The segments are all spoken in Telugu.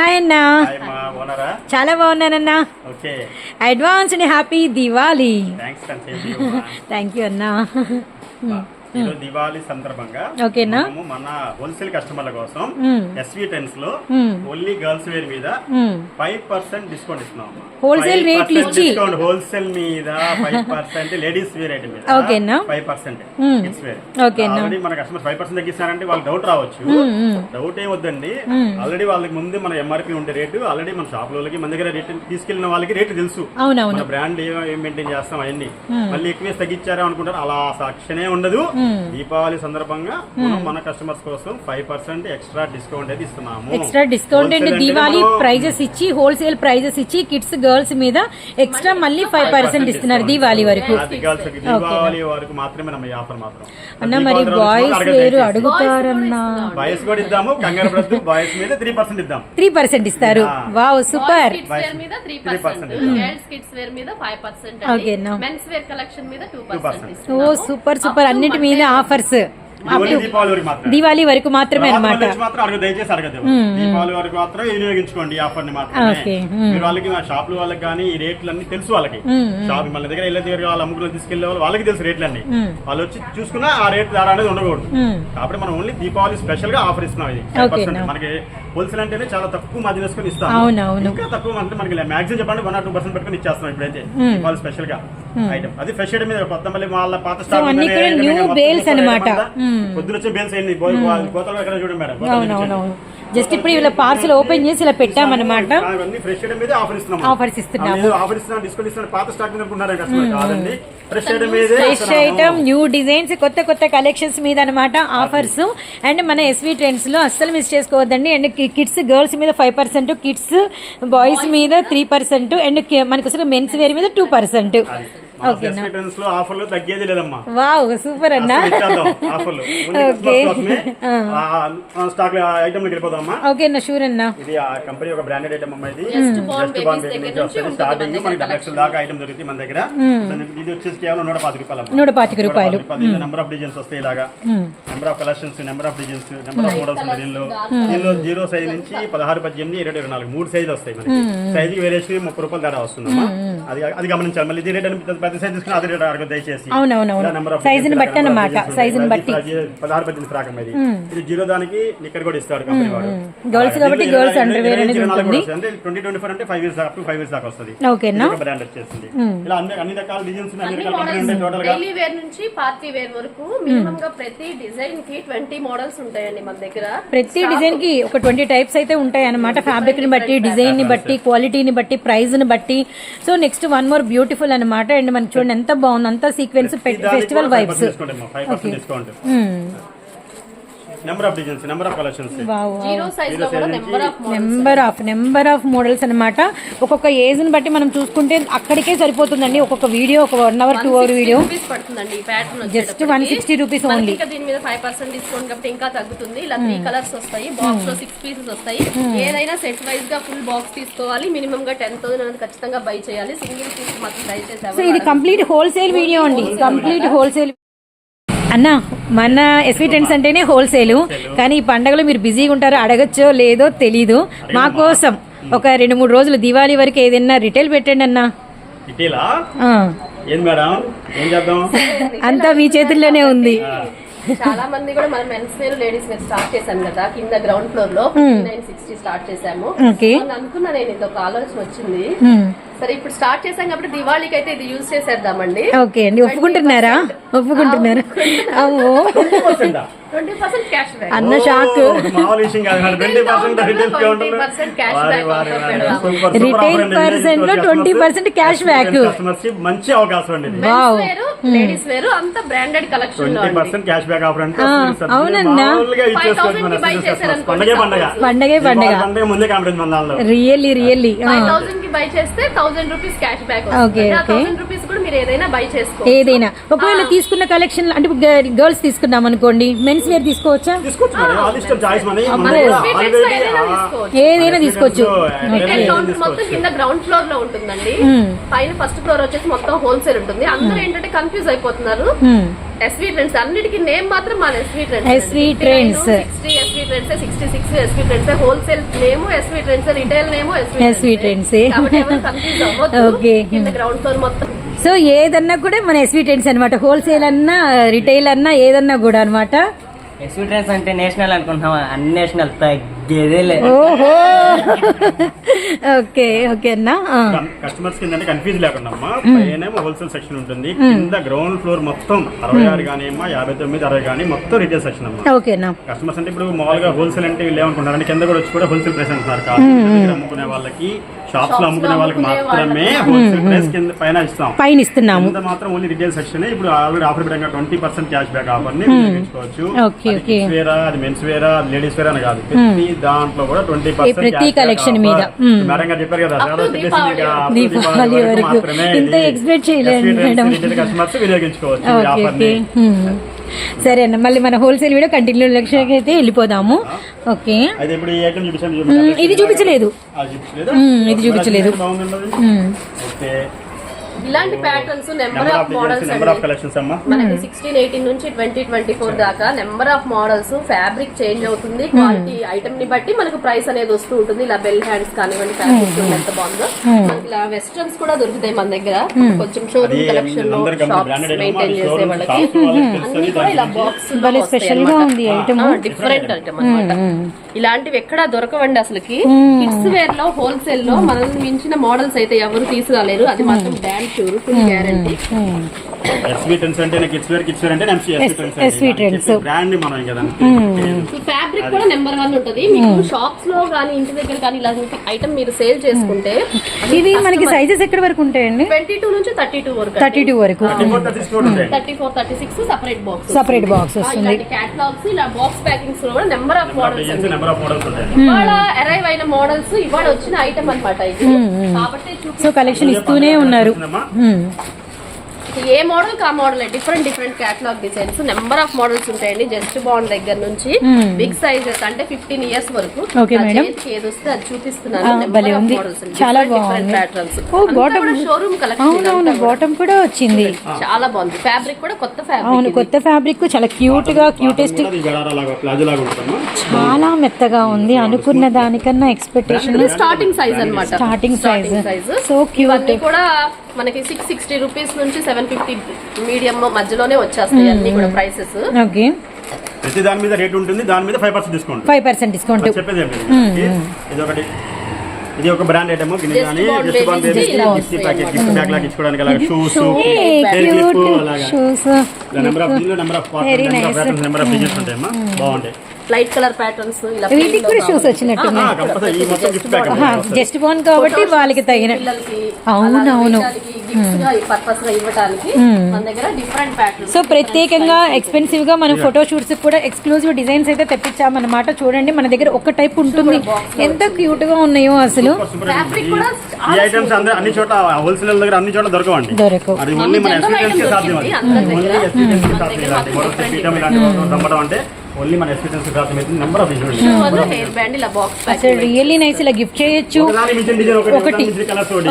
హాయ్ అన్న. చాలా బాగున్నానన్నా. అడ్వాన్స్ అండ్ హ్యాపీ మా. థ్యాంక్ యూ అన్నా. ఈరోజు దివాళీ సందర్భంగా ఓకేనా మన హోల్సేల్ కస్టమర్ల కోసం. ఎస్వి టెన్స్లో. ఓన్లీ గర్ల్స్ వేర్ మీద. ఫైవ్ పర్సెంట్ డిస్కౌంట్ ఇస్తున్నాం Wholesale rate లు ఇచ్చి. డిస్కౌంట్ హోల్సేల్ మీద five percent ladies wear item మీద ఓకేనా? Five percent. కిడ్స్ వేర్ ఓకేనా? మన కస్టమర్ ఫైవ్ పర్సెంట్ తగ్గిస్తారంటే వాళ్ళకి డౌట్ రావచ్చు. డౌట్ ఏం వద్దండి ఆల్రెడీ వాళ్ళకి ముందు మన ఎంఆర్పి ఉండే రేటు ఆల్రెడీ మన షాప్లోకి మన దగ్గర రేటు తీసుకెళ్ళిన వాళ్ళకి రేటు తెలుసు మన బ్రాండ్ ఏం ఏం మెయింటైన్ చేస్తాం అవన్నీ మళ్ళీ ఎక్కువ తగ్గించారా అనుకుంటారు అలా సాక్షనే ఉండదు దీపావళి సందర్భంగా మనం మన కస్టమర్స్ కోసం ఫైవ్ పర్సెంట్ ఎక్స్ట్రా డిస్కౌంట్ అయితే ఇస్తున్నాము. Extra discount and Diwali prices ఇచ్చి హోల్సేల్ ప్రైజెస్ ఇచ్చి కిడ్స్ గర్ల్స్ మీద ఎక్స్ట్రా మళ్ళీ ఫైవ్ పర్సెంట్ ఇస్తున్నారు దివాళీ వరకు. దీపావళి వరకు మాత్రమే ఆఫర్ మాత్రం. అన్న మరి బాయ్స్ వేరు అడుగుతారన్నా. బాయ్స్ కూడా ఇద్దాము కంగారు పడద్దు. బాయ్స్ మీద త్రీ పర్సెంట్ ఇద్దాం. త్రీ పర్సెంట్ ఇస్తారు. వావ్ సూపర్ కిడ్స్ వేర్ మీద three 3% percent girls kids wear మీద ఫైవ్ పర్సెంట్ ఓకేనా? మెన్స్ వేర్ కలెక్షన్ మీద టూ 2%. పర్సెంట్ ఓ సూపర్ సూపర్ అన్నిటి మీద ఆఫర్స్. దీపావళి వరకు మాత్రం మాత్రమే వచ్చి మాత్రం అడగదు దయచేసి అడగదు దీపావళి వరకు మాత్రం వినియోగించుకోండి ఆఫర్ని. మీరు వాళ్ళకి మా షాప్ వాళ్ళకి కానీ ఈ రేట్లు అన్ని తెలుసు వాళ్ళకి. షాప్ మన దగ్గర ఇళ్ళ దగ్గర వాళ్ళు అమ్ముకుని తీసుకెళ్ళే వాళ్ళు వాళ్ళకి తెలుసు రేట్లు అన్ని వాళ్ళు వచ్చి చూసుకున్నా ఆ రేట్ ధర అనేది ఉండకూడదు. కాబట్టి మనం ఓన్లీ దీపావళి స్పెషల్గా ఆఫర్ ఇస్తున్నాం ఇది. ఓకే, 5% నా. మనకి హోల్సేల్ అంటేనే చాలా తక్కువ మధ్య వేసుకొని ఇస్తాం. ఇంకా తక్కువ అంటే మనకి మాక్సిమం చెప్పండి వన్ ఆర్ టూ పర్సెంట్ పెట్టుకుని ఇచ్చేస్తున్నాం ఇప్పుడైతే దీపావళి స్పెషల్గా. ఐటమ్ అది ఫ్రెష్ ఐటమ్ మీద కొత్త మళ్ళీ వాళ్ళ పాత స్టాక్. పొద్దున వచ్చే బేల్స్ అయింది కోతలు ఎక్కడ చూడండి మేడం జస్ట్ ఇప్పుడు ఇలా పార్సల్ ఓపెన్ చేసి ఇలా పెట్టామన్నమాట. అవన్నీ ఫ్రెష్ ఐటమ్ మీద ఆఫర్ ఇస్తున్నాం Offers ఇస్తున్నాము. ఫ్రెష్ ఐటమ్ మీద ఫ్రెష్ ఐటమ్ న్యూ డిజైన్స్ కొత్త కొత్త కలెక్షన్స్ మీద అనమాట ఆఫర్స్ అండ్ మన ఎస్వీ ట్రెండ్స్లో అస్సలు మిస్ చేసుకోవద్దండి. అండ్ కిడ్స్ గర్ల్స్ మీద ఫైవ్ పర్సెంట్ కిడ్స్ బాయ్స్ మీద త్రీ పర్సెంట్ అండ్ మనకు అసలు మెన్స్ వేర్ మీద టూ పర్సెంట్. లో ఆఫర్లు తగ్గేది లేదమ్మా. వావ్ సూపర్ అన్న? అసలు ఇచ్చేద్దాం ఆఫర్లు. ఓకే. స్టాక్ ఐటమ్ వెళ్ళిపోదామా? ఓకే అన్న షూర్ అన్న. ఇది ఆ కంపెనీ ఒక బ్రాండెడ్ ఐటమ్ అమ్మా ఇది. జస్ట్ బేబీ నుంచి వస్తుంది. స్టార్టింగ్ మనకి లక్షల దాకా ఐటమ్ దొరుకుతుంది మన దగ్గర. దానికి ఇది వచ్చేసి కేవలం నూట పాతిక రూపాయలు అమ్మా. నూట పాతిక రూపాయలు. నెంబర్ ఆఫ్ డిజైన్స్ వస్తాయి ఇలాగా. Number of collections number of designs number of models ఉన్నాయి దీనిలో. దీనిలో జీరో సైజ్ నుంచి పదహారు పద్దెనిమిది ఇరవై ఇరవై నాలుగు. మూడు సైజులు వస్తాయి మనకి. సైజ్ వేరియేషన్ ముప్పై రూపాయలు తేడా వస్తుందమ్మా. అది అది గమనించాలి. మళ్ళీ ఇది రేట్ అని సైజ్ తీసుకుని అది దయచేసి ని బట్టి అన్నమాట. ని ఉంటాయి. బట్టి. పదహారు పద్దెనిమిది ఇది. ఇది జీరో దానికి నిక్కర్ కూడా ఇస్తాడు కంపెనీ వాడు. Girls కాబట్టి girls underwear అనేది ఉంటుంది. అంటే ట్వంటీ ట్వంటీ ఫోర్ అంటే five years up to five years దాకా వస్తుంది. ఓకేనా బ్రాండ్ వచ్చేస్తుంది ఇలా అన్ని అన్ని రకాల డిజైన్స్ అన్ని రకాల కంపెనీ ఉంటాయి టోటల్గా. డైలీ వేర్ నుంచి పార్టీ వేర్ వరకు మినిమం గా ప్రతి డిజైన్కి ట్వంటీ మోడల్స్ ఉంటాయండి మన దగ్గర. ప్రతి డిజైన్కి ఒక ట్వంటీ టైప్స్ అయితే ఉంటాయి అనమాట ఫ్యాబ్రిక్ని బట్టి డిజైన్ని బట్టి క్వాలిటీని బట్టి ప్రైస్ని బట్టి. So next one more beautiful అనమాట అండ్ మనకి చూడండి ఎంత బాగుంది. అంతా sequence festival vibes number of designs number of collections zero సైజ్లో కూడా number of number of number of models అనమాట ఒక్కొక్క ఏజ్ని బట్టి మనం చూసుకుంటే అక్కడికే సరిపోతుందండి. ఒక్కొక్క వీడియో ఒక one hour two hour video rupees పడుతుందండి ఈ pattern just one sixty rupees only దీని మీద ఫైవ్ పర్సెంట్ డిస్కౌంట్ కాబట్టి ఇంకా తగ్గుతుంది. ఇలా త్రీ కలర్స్ వస్తాయి. బాక్స్లో సిక్స్ పీసెస్ వస్తాయి. ఏదైనా సెట్ వైజ్గా ఫుల్ బాక్స్ తీసుకోవాలి. మినిమం గా టెన్ థౌసండ్ అనేది ఖచ్చితంగా బై చేయాలి. సింగిల్ పీస్ మాత్రం సో ఎవరు ఇది కంప్లీట్ హోల్సేల్ వీడియో అండి. కంప్లీట్ హోల్సేల్ అన్న మన ఎస్వి టెంట్స్ అంటేనే హోల్సేల్ కానీ ఈ పండగలో మీరు బిజీగా ఉంటారో అడగచ్చో లేదో తెలీదు. మా కోసం ఒక రెండు మూడు రోజులు దివాళీ వరకు ఏదైనా రిటైల్ పెట్టండి అన్న. అంతా మీ చేతుల్లోనే ఉంది. చాలా మంది కూడా మనం men's wear ladies wear start చేశాను కదా కింద గ్రౌండ్ ఫ్లోర్లో నైన్ సిక్స్టీ స్టార్ట్ చేశాము. అనుకున్నా నేను ఇది ఒక ఆలోచన వచ్చింది. ఉమ్, సరే ఇప్పుడు స్టార్ట్ చేశాం కాబట్టి దివాళీకి అయితే ఇది యూజ్ చేసేద్దామండి. ఓకే అండి ఒప్పుకుంటున్నారా? ఒప్పుకుంటున్నారా? అమ్మో. Twenty percent? క్యాష్ బ్యాక్ అన్న shock retail 20% cash back offer పెడదాం. రిటైల్ పర్సెంట్లో ట్వంటీ పర్సెంట్ క్యాష్ బ్యాక్ మంచి అవకాశం అండి ఇది. వావ్ వేరు లేడీస్ వేరు అంత branded collection cash back offer అంటే ఆ, అసలు సబ్సిడీ అవునన్నా. మామూలుగా ఇచ్చేసుకోవచ్చు మన 5,000 కి buy business customers. చేశారనుకోండి, పండగే పండగ. ముందే దానిలో రియల్లీ రియల్లీ ఫైవ్ థౌసండ్కి బై చేస్తే thousand rupees cash back okay. Thousand rupees మీరు ఏదైనా బై చేసుకో ఏదైనా. ఒకవేళ తీసుకున్న కలెక్షన్ అంటే గర్ల్స్ తీసుకున్నాం అనుకోండి మెన్స్ వేర్ తీసుకోవచ్చా? ఏదైనా తీసుకోవచ్చు. మొత్తం కింద గ్రౌండ్ ఫ్లోర్లో ఉంటుందండి. పైన ఫస్ట్ ఫ్లోర్ వచ్చేసి మొత్తం హోల్సేల్ ఉంటుంది. అందరూ ఏంటంటే కన్ఫ్యూజ్ అయిపోతున్నారు. ఎస్వి ట్రెండ్స్ అన్నిటికీ నేమ్ మాత్రం మన SV trends SV Trends. Sixty SV trends sixty six SV trends wholesale name SV trends retail name SV Trends. కాబట్టి కన్ఫ్యూజ్ అవ్వద్దు. గ్రౌండ్ ఫ్లోర్ మొత్తం సో ఏదన్నా కూడా మన ఎస్వీ ట్రెండ్స్ అనమాట హోల్సేల్ అన్నా రిటైల్ అన్నా ఏదన్నా కూడా అనమాట ఎస్వీ ట్రెండ్స్ అంటే నేషనల్ అనుకుంటున్నాం అన్ని నేషనల్ తగ్గేదే లేదు ఓహో. ఓకే ఓకే అన్నా. కస్టమర్స్ కింద కన్ఫ్యూజ్ లేకుండా అమ్మా పైన హోల్సేల్ సెక్షన్ ఉంటుంది. కింద గ్రౌండ్ ఫ్లోర్ మొత్తం అరవై ఆరు కానీ అమ్మా యాభై తొమ్మిది అరవై కానీ మొత్తం రిటైల్ సెక్షన్ అమ్మా. కస్టమర్స్ అంటే ఇప్పుడు మామూలుగా హోల్సేల్ అంటే వీళ్ళు ఏమనుకుంటారు అంటే కింద కూడా వచ్చి కూడా హోల్సేల్ ప్రైస్ అంటున్నారు కాదు. అమ్ముకునే వాళ్ళకి షాప్స్లో అమ్ముకునే వాళ్ళకి మాత్రమే హోల్సేల్ ప్రైస్ కింద పైన ఇస్తాం. పైన ఇస్తున్నాము కింద మాత్రం ఓన్లీ రిటైల్ సెక్షన్ ఇప్పుడు ఆల్రెడీ ఆఫర్ పెట్టంగా ట్వంటీ పర్సెంట్ క్యాష్ బ్యాక్ ఆఫర్ని అది మెన్స్ వేరా లేడీస్ వేరా అని కాదు. ప్రతి దాంట్లో కూడా ట్వంటీ ప్రతి collection మీద. మేడం గారు చెప్పారు కదా దీపావళి వరకు. మాత్రమే ఇంత expect చేయలేదు మేడం. customers వినియోగించుకోవచ్చు. సరే అన్న మళ్ళీ మన హోల్సేల్ వీడియో కంటిన్యూ లక్ష్యకి అయితే వెళ్ళిపోదాము ఓకే ఇది చూపించలేదు. ఇది చూపించలేదు. ఇలాంటి patterns number of models number of collections అమ్మా. మనకి సిక్స్టీన్ ఎయిటీన్ నుంచి ట్వంటీ ట్వంటీ ఫోర్ దాకా number of models fabric change అవుతుంది. క్వాలిటీ ఐటమ్ని బట్టి మనకు ప్రైస్ అనేది వస్తూ ఉంటుంది. ఇలా బెల్ హ్యాండ్స్ కానివ్వండి ఫ్యాబ్రిక్ ఎంత బాగుందో. మనకి ఇలా వెస్టర్న్స్ కూడా దొరుకుతాయి మన దగ్గర. కొంచెం షోరూమ్ కలెక్షన్లో షాప్స్ మెయింటైన్ చేసే వాళ్ళకి అన్ని కూడా ఇలా దాని బాక్స్. డిఫరెంట్ ఐటమ్ అన్నమాట. ఇలాంటివి ఎక్కడా దొరకవండి అసలుకి. కిడ్స్ వేర్లో హోల్సేల్లో మనల్ని మించిన మోడల్స్ అయితే ఎవరు తీసుకురాలేరు. అది మాత్రం don sure full guarantee SV trends అంటే కిడ్స్ వేర్ అంటే ఎస్వి SV Trends. బ్రాండ్ మనం దానికి ఫ్యాబ్రిక్ కూడా నెంబర్ వన్ ఉంటది. మీకు షాప్స్లో కానీ ఇంటి దగ్గర కానీ ఇలాంటి ఐటమ్ మీరు సేల్ చేసుకుంటే ఇవి మనకి సైజెస్ ఎక్కడి వరకు ఉంటాయండి? ట్వంటీ టూ నుంచి థర్టీ టూ వరకు. థర్టీ టూ వరకు thirty four thirty six separate box separate box వస్తుంది. క్యాటలాగ్స్ ఇలా బాక్స్ ప్యాకింగ్స్లో కూడా నెంబర్ ఆఫ్ మోడల్స్ అండి. నెంబర్ ఆఫ్ మోడల్స్ ఉంటాయి ఇవాళ అరైవ్ అయిన మోడల్స్ ఇవాళ వచ్చిన ఐటమ్ అన్నమాట ఇది. కాబట్టి చూపి- సో కలెక్షన్ ఇస్తూనే ఉన్నారు. ఏ మోడల్ కా model different different catalogue designs number of models ఉంటాయండి. జస్ట్ బాండ్ దగ్గర నుంచి బిగ్ సైజెస్ అంటే ఫిఫ్టీన్ ఇయర్స్ వరకు. ఏది వస్తే అది చూపిస్తున్నాను. ఆ. చాలా బాగుంది. ఓ, bottom- షోరూమ్ అవునవును బాటమ్ కూడా వచ్చింది. చాలా బాగుంది. ఫ్యాబ్రిక్ కూడా కొత్త అవును ఫ్యాబ్రిక్ కొత్త ఫ్యాబ్రిక్ చాలా క్యూట్గా క్యూటెస్ట్ గడారా లాగా ప్లాజో లాగా ఉంటుందమ్మా. చాలా మెత్తగా ఉంది. అనుకున్న దానికన్నా ఎక్స్పెక్టేషన్ స్టార్టింగ్ సైజ్ అన్నమాట. Starting size. Size cute. ఇవన్నీ కూడా మనకి సిక్స్ సిక్స్టీ రూపీస్ నుంచి సెవెన్ ఫిఫ్టీ మీడియం మధ్యలోనే వచ్చేస్తాయి అన్ని కూడా ప్రైసెస్ ఓకే ప్రతి దాని మీద రేట్ ఉంటుంది దాని మీద five percent discount five percent discount చెప్పేది లేదు. ఇది ఒకటి. ఇది ఒక బ్రాండ్ ఐటమ్ కానీ బాండ్ గిఫ్ట్ ప్యాకెట్ గిఫ్ట్ బ్యాగ్ లాగా ఇచ్చుకోవడానికి అలాగా షూస్ క్లిప్ అలాగా. నెంబర్ ఆఫ్ దీనిలో నెంబర్ ఆఫ్ నెంబర్ ఆఫ్ ఉంటాయమ్మా. బాగుంటాయి. లైట్ కలర్ ప్యాటర్న్స్ ఇలా వీటికి కూడా షూస్ వచ్చినట్టు ఆ, కంపల్సరీ. ఈ మొత్తం గిఫ్ట్ ప్యాకెట్ జస్ట్ బోన్ కాబట్టి వాళ్ళకి తగిన అవునవును. గిఫ్ట్స్గా పర్పస్గా ఇవ్వడానికి మన దగ్గర డిఫరెంట్ ప్యాటర్న్స్ సో ప్రత్యేకంగా ఎక్స్పెన్సివ్గా మనం ఫోటో షూట్స్ కూడా ఎక్స్క్లూజివ్ డిజైన్స్ అయితే తెప్పించామన్నమాట. చూడండి మన దగ్గర ఒక టైప్ ఉంటుంది. ఎంత క్యూట్గా ఉన్నాయో అసలు. ఫ్యాబ్రిక్ కూడా ఈ ఐటమ్స్ అందరూ అన్ని చోట్ల హోల్సేల్ దగ్గర అన్ని చోట్ల దొరకవండి. దొరకవు. నమ్మడం అంటే ఓన్లీ మన ఎక్స్పీరియన్స్కి సాధ్యం అయితే number of issues hair band ఇలా బాక్స్ అసలు రియల్లీ నైస్ ఇలా గిఫ్ట్ చేయొచ్చు. ఒకటి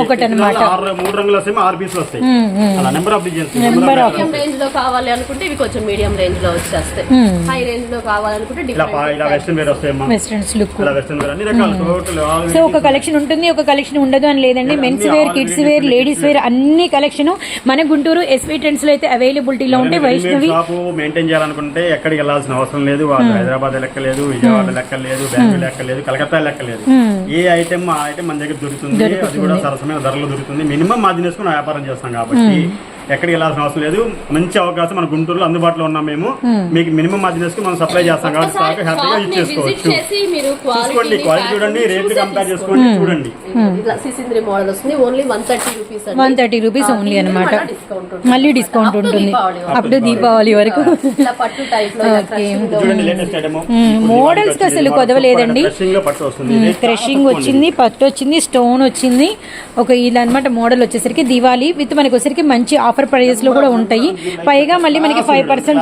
ఒకటి. అన్నమాట. మూడు రంగులు వస్తాయి ఆరు పీసులు వస్తాయి. అలా నెంబర్ ఆఫ్ డిజైన్స్ మీడియం రేంజ్లో కావాలి అనుకుంటే ఇవి కొంచెం మీడియం రేంజ్లో వచ్చేస్తాయి. హై రేంజ్లో కావాలనుకుంటే ఇలా వెస్టర్న్ వేర్ వెస్ట్రన్స్ లుక్ ఇలా వెస్టర్న్ వేర్ అన్ని రకాలు. టోటల్ సో ఒక కలెక్షన్ ఉంటుంది ఒక కలెక్షన్ ఉండదు అని లేదండి. Men's wear kids wear ladies wear అన్ని కలెక్షన్ మన గుంటూరు ఎస్వీ ట్రెండ్స్లో అయితే అవైలబిలిటీలో ఉంటే వైష్ణవి. షాప్ మెయింటైన్ చేయాలనుకుంటే ఎక్కడికి వెళ్ళాల్సిన అవసరం లేదు వాళ్ళు హైదరాబాద్ లెక్క లేదు విజయవాడ లెక్క లేదు బెంగళూరు లెక్క లేదు కలకత్తా లెక్క లేదు ఏ ఐటమ్ ఆ ఐటమ్ మన దగ్గర దొరుకుతుంది అది కూడా సరసమైన ధరలో దొరుకుతుంది. మినిమం మార్జిన్ వేసుకుని వ్యాపారం చేస్తాం కాబట్టి ఎక్కడికి వెళ్ళాల్సిన అవసరం లేదు. మంచి అవకాశం మన గుంటూరులో అందుబాటులో ఉన్నాం మేము. మీకు మినిమం మార్జినెస్కి మనం సప్లై చేస్తాం కాబట్టి స్టాక్ హ్యాపీగా చేసుకోవచ్చు. చేసి మీరు చూసుకోండి క్వాలిటీ చూడండి రేట్లు కంపేర్ చేసుకోండి చూడండి. ఇట్లా సిసింద్రి మోడల్ వస్తుంది only one thirty rupees one thirty rupees only అనమాట మళ్ళీ డిస్కౌంట్ ఉంటుంది. అప్పుడు దీపావళి వరకు. పట్టు టైప్ మోడల్స్కి అసలు కొదవలేదండి. క్రషింగ్లో పట్టు వస్తుంది. రేట్ క్రషింగ్ చాలా వచ్చింది పట్టు వచ్చింది స్టోన్ వచ్చింది. ఒక ఇలా అనమాట మోడల్ వచ్చేసరికి దివాళీ. విత్ మనకి వచ్చేసరికి మంచి ఆఫర్ ప్రైజెస్లో కూడా ఉంటాయి. పైగా మళ్ళీ మనకి ఫైవ్ పర్సెంట్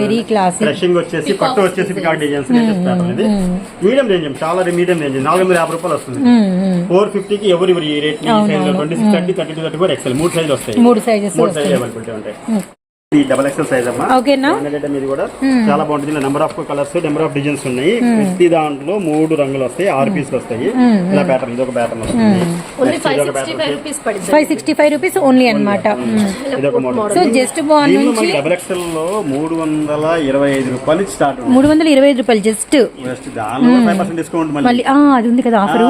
వెరీ క్లాస్ వచ్చేసి పట్టు వచ్చేసి డిజైన్స్ మీడియం రేంజ్ చాలా మీడియం రేంజ్ నాలుగు వందల యాభై రూపాయలు వస్తుంది. ఫోర్ ఫిఫ్టీకి ఎవరు ఎవరు ఈ rate twenty six thirty thirty four XL మూడు సైజులు వస్తాయి. మూడు సైజెస్ మూడు సైజులు అవైలబిలిటీ ఉంటాయి. డబల్ ఎక్సెల్ సైజ్ అమ్మా. ఓకేనా కూడా. చాలా బాగుంటుంది. ఇలా number of colours number of designs ఉన్నాయి. ప్రతి దాంట్లో మూడు రంగులు వస్తాయి ఆరు పీసులు వస్తాయి. ఇలా ప్యాటర్న్ ఇది ఒక ప్యాటర్న్ వస్తుంది. Five sixty five. Rupees only అనమాట సో జస్ట్ నుంచి డబల్ ఎక్సెల్లో మూడు వందల ఇరవై ఐదు రూపాయలు నుంచి స్టార్ట్ ఉంది. మూడు వందల ఇరవై ఐదు రూపాయలు జస్ట్ జస్ట్ దానిలో ఫైవ్ పర్సెంట్ డిస్కౌంట్ మళ్ళీ. మళ్ళీ ఆ, అది ఉంది కదా ఆఫర్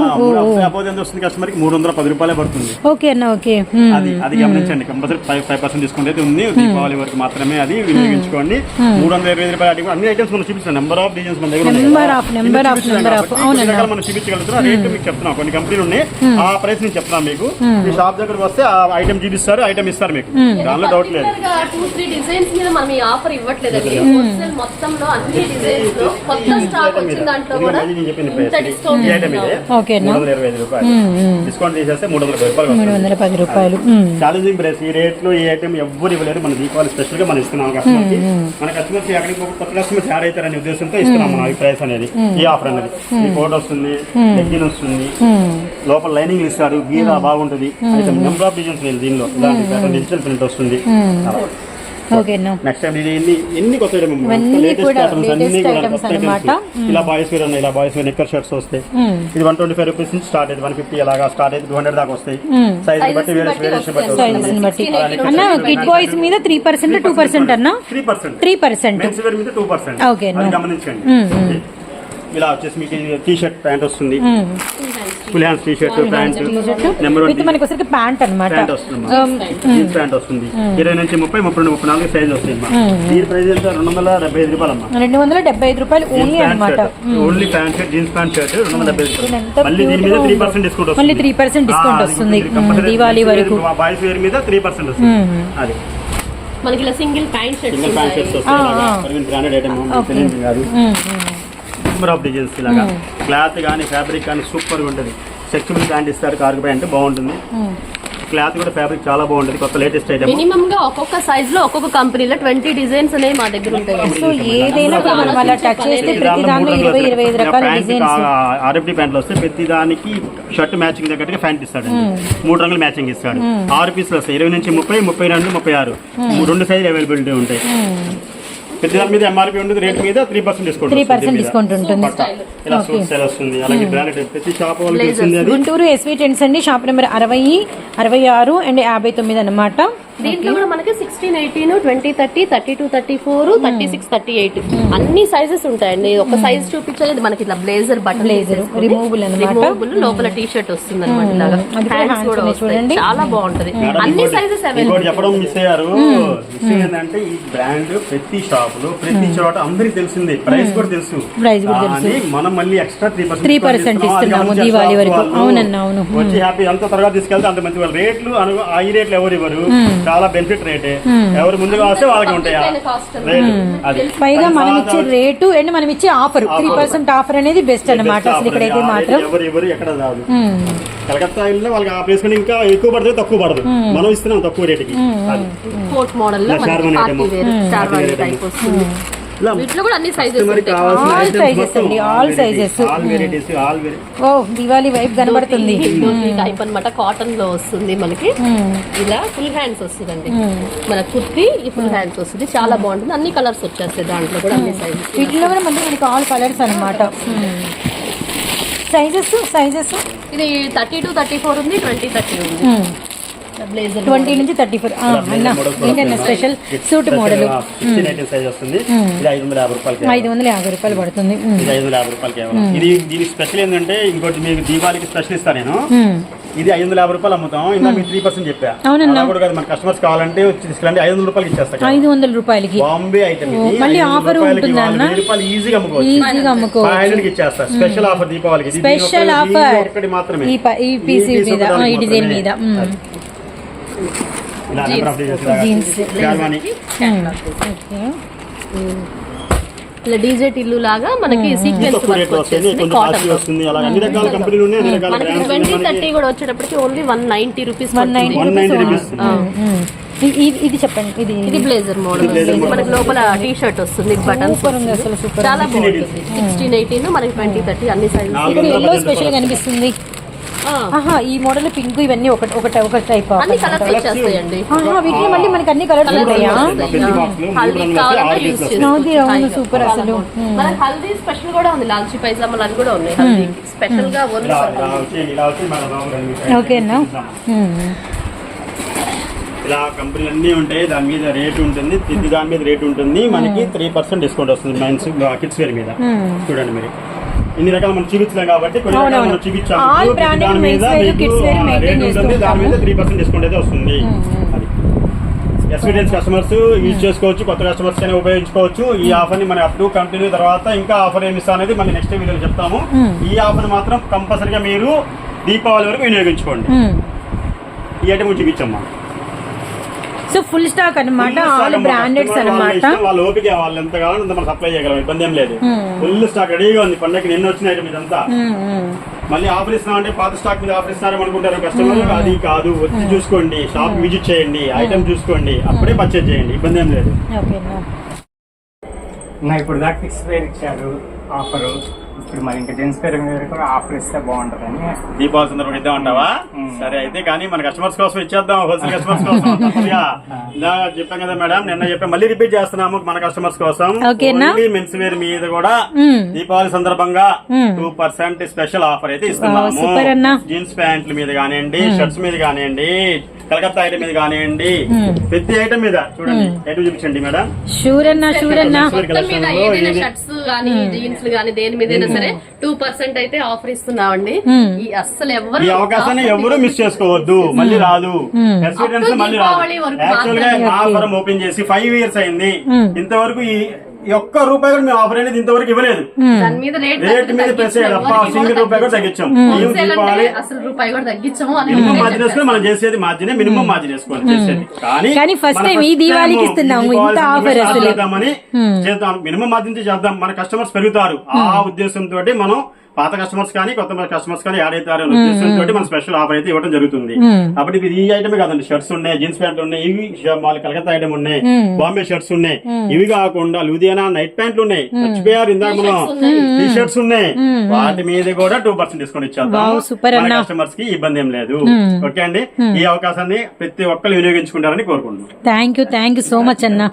అపోజ్ ఎంత వస్తుంది కస్టమర్కి మూడు వందల పది రూపాయలే పడుతుంది. ఓకే అన్న ఓకే అది అది గమనించండి. Compulsory five five percent discount అయితే ఉంది. దీపావళి వరకు మాత్రమే అది వినియోగించుకోండి మూడు వందల ఇరవై ఐదు రూపాయలు అడిగి అన్ని ఐటమ్స్ మనం చూపిస్తాం నెంబర్ ఆఫ్ డిజైన్స్ మన దగ్గర మనం చూపించగలుగుతున్నాం. రేట్ మీకు చెప్తున్నాం. కొన్ని కంపెనీలు ఉన్నాయి. ఆ ప్రైస్ నేను చెప్తున్నాను మీకు. మీ షాప్ దగ్గరకు వస్తే ఆ ఐటమ్ చూపిస్తారు ఐటమ్ ఇస్తారు మీకు. దానిలో డౌట్ లేదు. టూ త్రీ డిజైన్స్ మీద మనం ఈ ఆఫర్ ఇవ్వట్లేదండి. హోల్సేల్ మొత్తంలో అన్ని డిజైన్స్లో కొత్త స్టాక్ వచ్చిన దాంట్లో కూడా ఇది నేను చెప్పింది ఇంత price. డిస్కౌంట్ ఈ ఐటమ్ ఇదే. ఓకేనా మూడు వందల ఇరవై ఐదు రూపాయలు. డిస్కౌంట్ తీసేస్తే మూడు వందల పది రూపాయలు. ఛాలెంజింగ్ ప్రైస్ ఈ రేట్లో ఈ ఐటమ్ ఎవ్వరు ఇవ్వలేరు. మన దీపావళి స్పెషల్గా మనం ఇస్తున్నాం కస్టమర్కి మన కస్టమర్స్ ఎక్కడికి కొత్త కస్టమర్స్ యాడ్ అవుతారనే ఉద్దేశంతో ఇస్తున్నాం మనం ఈ ప్రైస్ అనేది. ఈ ఆఫర్ అనేది. ఈ కోట్ వస్తుంది లెగ్గిన్ వస్తుంది. లోపల లైనింగ్ ఇస్తారు గీర బాగుంటుంది. నెంబర్ ఆఫ్ డిజైన్స్ దీనిలో. ఇలాంటి డిజిటల్ ప్రింట్ వస్తుంది. నెక్స్ట్ టైం ఇది ఎన్ని ఎన్ని కొత్త అన్ని కూడా. అన్నమాట. ఇలా బాయ్స్ వేర్ ఉన్నాయి ఇలా బాయ్స్ వేర్ నెక్కర్ షర్ట్స్ వస్తాయి. ఇది వన్ ట్వంటీ ఫైవ్ రూపీస్ నుంచి స్టార్ట్ అయితే వన్ ఫిఫ్టీ అలాగా స్టార్ట్ అయితే టూ హండ్రెడ్ దాకా వస్తాయి. సైజ్ బట్టి వేరే వేరియేషన్ బట్టి సైజెస్ బట్టి. అన్న కిడ్ బాయ్స్ మీద త్రీ పర్సెంట్ టూ పర్సెంట్ అన్న? Three percent three percent men's wear మీద టూ పర్సెంట్ Okay, అది no. గమనించండి ఇలా వచ్చేసి మీకు టీ షర్ట్ ప్యాంట్ వస్తుంది. Full hands T shirt pant number with మనకి వచ్చరికి ప్యాంట్ అనమాట ప్యాంట్ వస్తుంది జీన్స్ ప్యాంట్ వస్తుంది. ఇరవై నుంచి ముప్పై ముప్పై రెండు ముప్పై నాలుగు సైజ్ వస్తాయి అమ్మా దీని ప్రైస్ ఎంత? రెండు వందల డెబ్బై ఐదు రూపాయలు అమ్మా. రెండు వందల డెబ్బై ఐదు రూపాయలు ఓన్లీ అనమాట only pant shirt jeans pant shirt రెండు వందల డెబ్బై ఐదు మళ్ళీ దీని మీద త్రీ పర్సెంట్ డిస్కౌంట్ మళ్ళీ 3% discount వస్తుంది. దీవాళీ వరకు. బాయ్స్ వేర్ మీద త్రీ పర్సెంట్ వస్తుంది. అది. మనకి ఇలా single pant shirts single pant shirts వస్తాయి బ్రాండెడ్ ఐటమ్ కాదు. నెంబర్ ఆఫ్ డిజైన్స్ ఇలాగా. క్లాత్ కానీ ఫ్యాబ్రిక్ కానీ సూపర్గా ఉంటుంది. సెక్చువల్ ప్యాంట్ ఇస్తారు కార్గో ప్యాంట్ బాగుంటుంది. క్లాత్ కూడా ఫ్యాబ్రిక్ చాలా బాగుంటుంది. కొత్త లేటెస్ట్ ఐటమ్. మినిమం గా ఒక్కొక్క సైజ్లో ఒక్కొక్క కంపెనీలో ట్వంటీ డిజైన్స్ అనేవి మా దగ్గర ఉంటాయి. సో ఏదైనా కూడా మనం అలా టచ్ చేస్తే ప్రతి దాంట్లో ఇరవై ఇరవై ఐదు రకాల డిజైన్స్ ఆర్ఎఫ్డి ప్యాంట్లు వస్తే ప్రతి దానికి షర్ట్ మ్యాచింగ్ దగ్గరగా ప్యాంట్ ఇస్తాడు మూడు రంగులు మ్యాచింగ్ ఇస్తాడు. ఆరు పీసులు వస్తాయి. ఇరవై నుంచి ముప్పై ముప్పై రెండు ముప్పై ఆరు. రెండు సైజులు అవైలబిలిటీ ఉంటాయి. ప్రతి దాని మీద ఎంఆర్పి ఉంటుంది రేట్ మీద త్రీ పర్సెంట్ డిస్కౌంట్ 3% discount ఉంటుంది. ఇలా సూట్ సేల్ వస్తుంది? అలాగే బ్రాండెడ్ ప్రతి షాప్ వాళ్ళకి తెలిసింది అది. గుంటూరు ఎస్వి టెన్స్ అండి షాప్ నెంబర్ అరవై అరవై ఆరు అండ్ యాభై తొమ్మిది అనమాట దీంట్లో కూడా మనకి sixteen eighteen twenty thirty thirty two thirty four thirty six thirty eight అన్ని సైజెస్ ఉంటాయండి. ఒక సైజ్ చూపించలేదు. మనకి ఇట్లా బ్లేజర్ Blazer, removable అన్నమాట. రిమూవబుల్ లోపల టీ షర్ట్ వస్తుంది అనమాట హ్యాండ్స్ కూడా చూడండి. చాలా బాగుంటది. అన్ని సైజెస్ ఇంకోటి అవైలబుల్ చెప్పడం మిస్ అయ్యారు. మిస్ ఏంటంటే ఈ బ్రాండ్ ప్రతి షాప్ లో ప్రతి చోట అందరికి తెలిసింది. ప్రైస్ కూడా తెలుసు. Price కూడా తెలుసు. మనం మళ్ళీ ఎక్స్ట్రా త్రీ 3% ఇస్తున్నాము దీవాళీ వరకు. అవునన్నా, అవును. వచ్చి హ్యాపీ ఎంత త్వరగా తీసుకెళ్తే అంత మంచి వాళ్ళు రేట్లు ఈ రేట్లు ఎవరు ఇవ్వరు? చాలా బెనిఫిట్ రేటే ఎవరు ముందుగా వస్తే వాళ్ళకి ఉంటాయి? పైగా మనం ఇచ్చే రేటు అండ్ మనం ఇచ్చే ఆఫర్ త్రీ పర్సెంట్ ఆఫర్ అనేది బెస్ట్ అన్నమాట. అసలు ఇక్కడైతే ఆ మాత్రం. ఎవరు ఇవ్వరు ఎక్కడ రాదు. కలకత్తా వెళ్ళినా వాళ్ళకి ఆ ప్లేస్ కంటే ఇంకా ఎక్కువ పడుతుంది తక్కువ పడదు. మనం ఇస్తున్నాం తక్కువ రేటుకి. మోడల్ ఓ దివాళీ వైపు కనబడుతుంది. టైప్ అన్నమాట కాటన్లో వస్తుంది మనకి. ఇలా ఫుల్ హ్యాండ్స్ వస్తుందండి. మన కుర్తి ఈ ఫుల్ హ్యాండ్స్ వస్తుంది. చాలా బాగుంటుంది. అన్ని కలర్స్ వచ్చేస్తాయి దాంట్లో కూడా అన్ని సైజెస్ వీటిలో కూడా మనకి మనకి ఆల్ కలర్స్ అనమాట సైజెస్ సైజెస్ ఇది థర్టీ టు థర్టీ ఫోర్ ఉంది ట్వంటీ థర్టీ ఉంది. ట్వంటీ నుంచి థర్టీ ఫోర్. అన్న ఏంటన్నా. స్పెషల్ సూట్ మోడల్గా 16, 18 size వస్తుంది. ఇది ఐదు వందల యాభై రూపాయలకి ఐదు వందల యాభై రూపాయలు పడుతుంది. మ్మ్. ఇది ఐదు వందల యాభై రూపాయలు కేవలం ఇది దీనికి స్పెషల్ ఏంటంటే ఇంకోటి మీకు దీపావళికి స్పెషల్ ఇస్తాను నేను. ఇది ఐదు వందల యాభై రూపాయలు అమ్ముతాం. ఇందా మీకు త్రీ పర్సెంట్ చెప్పా. అవునన్నా. కూడా కాదు మన కస్టమర్స్ కావాలంటే వచ్చి తీసుకెళ్ళండి. ఐదు వందల రూపాయలకి ఇచ్చేస్తా ఐదు వందల రూపాయలకి. బాంబే ఐటమ్ ఓ, మళ్ళీ offer ఉంటుందా అన్న? రూపాయలు ఈజీగా అమ్ముకోవచ్చు. ఈజీగా ఫైవ్ అమ్ముకోవచ్చు హండ్రెడ్కి ఇచ్చేస్తా. స్పెషల్ ఆఫర్ దీపావళికి. స్పెషల్ ఆఫర్ ఇది ఒక్కటి మాత్రమే. ఈ పీస్ మీద ఈ డిజైన్. మీద. ఇలా. ఓకే. ఇలా డీజెట్ ఇల్లు లాగా మనకి సీక్వెన్స్ వర్క్ వస్తుంది అన్ని రకాల కంపెనీలు ఉన్నాయి అన్ని రకాల మనకి ట్వంటీ థర్టీ కూడా వచ్చేటప్పటికి only one ninety rupees one ninety rupees. ఇది- చెప్పండి. ఇది ఇది బ్లేజర్ మోడల్. మనకి లోపల టీ షర్ట్ వస్తుంది బటన్స్ సూపర్ ఉంది అసలు సూపర్ చాలా బాగుంటుంది. సిక్స్టీన్ ఎయిటీన్ మనకి ట్వంటీ థర్టీ అన్ని వందల ఎల్లో స్పెషల్ కనిపిస్తుంది. ఆహా ఈ మోడల్ పింక్ ఇవన్నీ ఒకటి ఒక ఒక టైప్ అన్ని కలర్స్ వచ్చేస్తాయండి వీటిలో మళ్ళీ మనకి అన్ని కలర్స్ ఉంటాయా? హల్దీ కావాలన్నా యూస్. అవును. సూపర్ అసలు. మనకి హల్దీ స్పెషల్ కూడా ఉంది. లాల్చి పైజామాలు అని కూడా ఉన్నాయి. హల్దీ స్పెషల్గా ఓన్లీ మన. ఓకేనా ఇలా కంపెనీలు అన్నీ ఉంటాయి. దాని మీద రేట్ ఉంటుంది. ప్రతి దాని మీద రేట్ ఉంటుంది. మనకి త్రీ పర్సెంట్ డిస్కౌంట్ వస్తుంది. మెన్స్ కిడ్స్ వేర్ మీద. చూడండి మీరు. ఇన్ని రకాలు మనం చూపించలేం కాబట్టి కొన్ని రకాలు. మనం చూపించాము. దాని మీద మీకు, రేట్ ఉంటుంది. దాని మీద. త్రీ పర్సెంట్ డిస్కౌంట్ అయితే వస్తుంది. అది. ఎక్స్పీరియన్స్ కస్టమర్స్ యూజ్ చేసుకోవచ్చు కొత్త కస్టమర్స్ అయినా ఉపయోగించుకోవచ్చు. ఈ ఆఫర్ని మన అప్ టు కంటిన్యూ తర్వాత ఇంకా ఆఫర్ ఏమి ఇస్తా అనేది మన నెక్స్ట్ వీడియోలో చెప్తాము. ఈ ఆఫర్ మాత్రం కంపల్సరీగా మీరు దీపావళి వరకు వినియోగించుకోండి. ఈ ఐటమ్ చూపించమ్మా. సో ఫుల్ స్టాక్ అన్నమాట ఆల్ బ్రాండెడ్స్ అన్నమాట. వాళ్ళ ఓపిక వాళ్ళు ఎంత కావాలంటే అంత మనం సప్లై చేయగలం ఇబ్బంది ఏం లేదు. ఫుల్ స్టాక్ రెడీగా ఉంది పండగకి నిన్న వచ్చిన ఐటమ్ ఇదంతా. మళ్ళీ ఆఫర్ ఇస్తున్నాం అంటే పాత స్టాక్ మీద ఆఫర్ ఇస్తున్నారు అనుకుంటారు. కస్టమర్ అది కాదు వచ్చి చూసుకోండి షాప్ విజిట్ చేయండి ఐటమ్ చూసుకోండి అప్పుడే పర్చేజ్ చేయండి ఇబ్బంది ఏం లేదు. నా ఇప్పుడు దాకా ఫిక్స్ వేర్ ఇచ్చారు ఆఫర్ ఇప్పుడు మరి ఇంకా జెంట్స్ మీద కూడా ఆఫర్ ఇస్తే బాగుంటుందని దీపావళి సందర్భంగా ఇద్దాం అంటావా సరే అయితే కానీ మన కస్టమర్స్ కోసం ఇచ్చేద్దాం హోల్సేల్ కస్టమర్స్ కోసం. ఇలా చెప్పాం కదా మేడం నిన్న చెప్పాం మళ్ళీ రిపీట్ చేస్తున్నాము మన కస్టమర్స్ కోసం ఓకేనా? మెన్స్ వేర్ మీద కూడా మ్మ్. దీపావళి సందర్భంగా టూ పర్సెంట్ స్పెషల్ ఆఫర్ అయితే వావ్, సూపర్ అన్న. ఇస్తున్నాము జీన్స్ ప్యాంట్ల మీద కానివ్వండి షర్ట్స్ మీద కానివ్వండి కలకత్తా ఐటమ్ మీద కానివ్వండి. ప్రతి ఐటమ్ మీద చూడండి. ఐటమ్ చూపించండి మేడం? షూర్ అన్న షూర్ అన్న మొత్తం మీద ఏదైనా షర్ట్స్ గానీ జీన్స్ గానీ దేని మీదైనా సరే టూ పర్సెంట్ అయితే ఆఫర్ ఇస్తున్నామండి. ఈ అస్సలు ఎవరు ఈ అవకాశాన్ని ఎవరు మిస్ చేసుకోవద్దు. మళ్ళీ రాదు. మళ్ళీ రాదు. యాక్చువల్గా. మా ఫరం ఓపెన్ చేసి ఫైవ్ ఇయర్స్ అయింది. ఇంతవరకు ఈ ఒక్క రూపాయి కూడా మేము ఆఫర్ అనేది ఇంతవరకు ఇవ్వలేదు. దాని మీద రేట్ రేట్ మీద సింగిల్ రూపాయి కూడా తగ్గించాం. దీపావళి అసలు రూపాయి కూడా తగ్గించము అని మినిమం మార్జిన్ వేసుకుని మనం చేసేది మార్జినే మినిమం మార్జిన్ వేసుకోవాలి చేసేది. కానీ మన time ఈ దీపావళికి ఇస్తున్నాము. ఇంత సందర్భంగా అసలు. చేద్దామని చేద్దాం. మినిమం మార్జిన్ చేద్దాం. మన కస్టమర్స్ పెరుగుతారు. ఆ ఉద్దేశంతో మనం పాత కస్టమర్స్ కానీ కొత్త కస్టమర్స్ కానీ యాడ్ అవుతారు మన స్పెషల్ ఆఫర్ అయితే ఇవ్వడం జరుగుతుంది. అప్పుడు ఇది ఈ ఐటమే కాదండి షర్ట్స్ ఉన్నాయి జీన్స్ ప్యాంట్లు ఉన్నాయి ఇవి కలకత్తా ఐటమ్ ఉన్నాయి బాంబే షర్ట్స్ ఉన్నాయి. ఇవి కాకుండా లూధియానా నైట్ ప్యాంట్లు ఉన్నాయి. మర్చిపోయారు ఇందాక మనం. టీ షర్ట్స్ ఉన్నాయి. వాటి మీద కూడా టూ పర్సెంట్ డిస్కౌంట్ ఇచ్చేద్దాం వావ్, సూపర్ అన్న. కస్టమర్స్కి ఇబ్బంది ఏం లేదు. ఓకే అండి? ఈ అవకాశాన్ని ప్రతి ఒక్కరు వినియోగించుకుంటారని కోరుకుంటున్నాం. Thank you thank you so much అన్న.